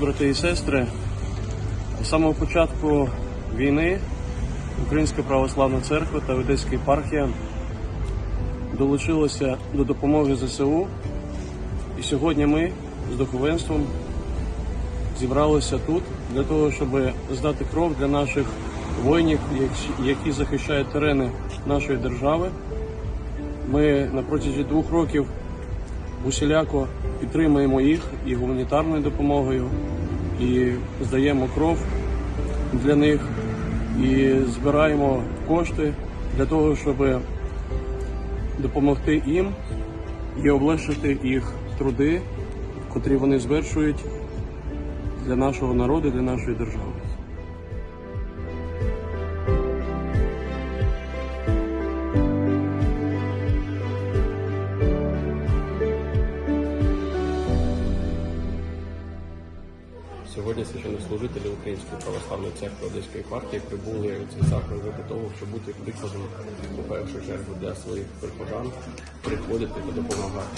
Брати і сестри, з самого початку війни Українська православна церква та Одеська єпархія долучилися до допомоги ЗСУ. І сьогодні ми з духовенством зібралися тут для того, щоб здати кров для наших воїнів, які захищають терени нашої держави. Ми на протязі двох років усіляко підтримуємо їх і гуманітарною допомогою, і здаємо кров для них, і збираємо кошти для того, щоб допомогти їм і облегшити їх труди, котрі вони звершують для нашого народу, для нашої держави. Сьогодні священнослужителі Української православної церкви Одеської партії прибули у цей заклад для того, щоб бути прикладом у першу чергу для своїх прихожан, приходити та допомагати,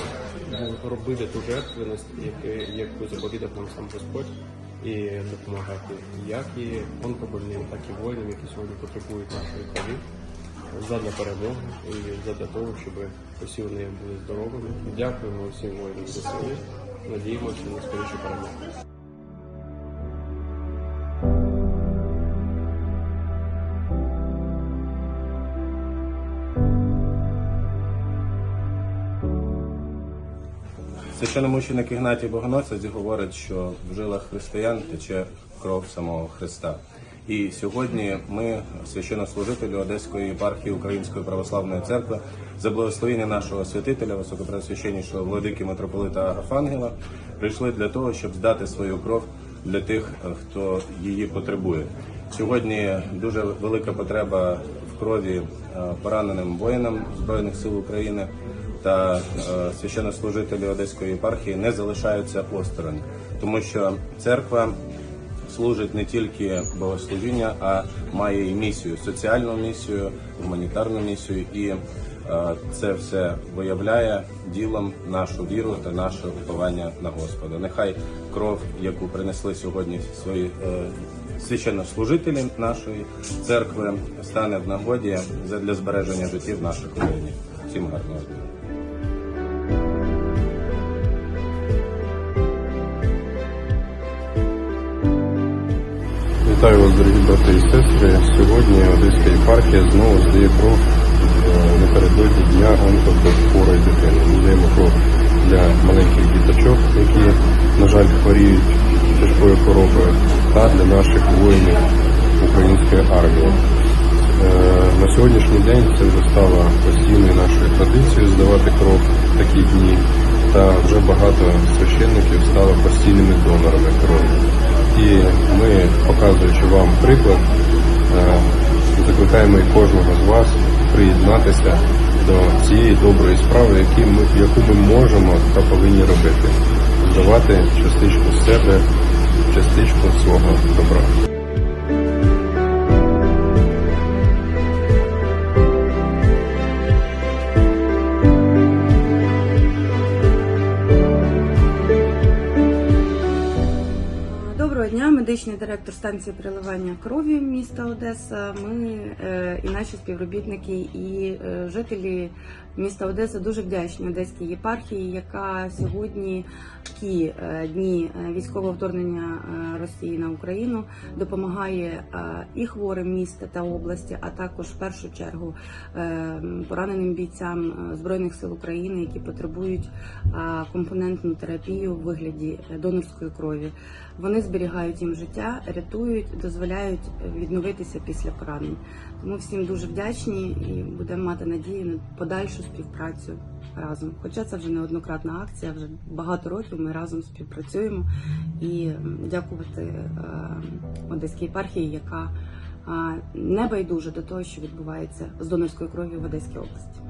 робити ту жертвеність, яку- заповідав нам сам Господь, і допомагати як і онкобольним, так і воїнам, які сьогодні потребують нашої крові. Задля перемоги і задля того, щоб усі вони були здоровими. Дякуємо усім воїнам ЗСУ. Надіємося на скорішу перемогу. Священномученик Ігнатій Богоносець говорить, що в жилах християн тече кров самого Христа. І сьогодні ми, священнослужителі Одеської єпархії Української православної церкви, за благословення нашого святителя, високопреосвященнішого владики митрополита Агафангела, прийшли для того, щоб здати свою кров для тих, хто її потребує. Сьогодні дуже велика потреба в крові е, пораненим воїнам Збройних сил України та е, священнослужителі Одеської єпархії не залишаються осторонь, тому що церква служить не тільки богослужіння, а має і місію, соціальну місію, гуманітарну місію, і е, це все виявляє ділом нашу віру та наше уповання на Господа. Нехай кров, яку принесли сьогодні свої е, священнослужителі нашої церкви, стане в нагоді для збереження життів наших воїнів. Всім гарного дня. Вітаю вас, дорогі брати і сестри. Сьогодні Одеська єпархія знову здає кров е, напередодні дня онкохворої дитини. Ми здаємо кров для маленьких діточок, які, на жаль, хворіють тяжкою хворобою, та для наших воїнів української армії. Е, На сьогоднішній день це вже стало постійною нашою традицією здавати кров в такі дні, та вже багато священників стало постійними донорами крові. І ми, показуючи вам приклад, е, закликаємо і кожного з вас приєднатися до цієї доброї справи, яку ми можемо та повинні робити, здавати частичку себе, частичку свого добра. Медичний директор станції переливання крові міста Одеса. Ми е, і наші співробітники, і е, жителі міста Одеса дуже вдячні Одеській єпархії, яка сьогодні в ті е, дні військового вторгнення Росії на Україну допомагає і хворим міста та області, а також в першу чергу пораненим бійцям збройних сил України, які потребують компонентну терапію в вигляді донорської крові. Вони зберігають їм життя, рятують, дозволяють відновитися після поранень. Тому всім дуже вдячні і будемо мати надію на подальшу співпрацю разом. Хоча це вже неоднократна акція, вже багато років ми разом співпрацюємо і дякувати е, Одеській єпархії, яка е, не байдуже до того, що відбувається з донорською кров'ю в Одеській області.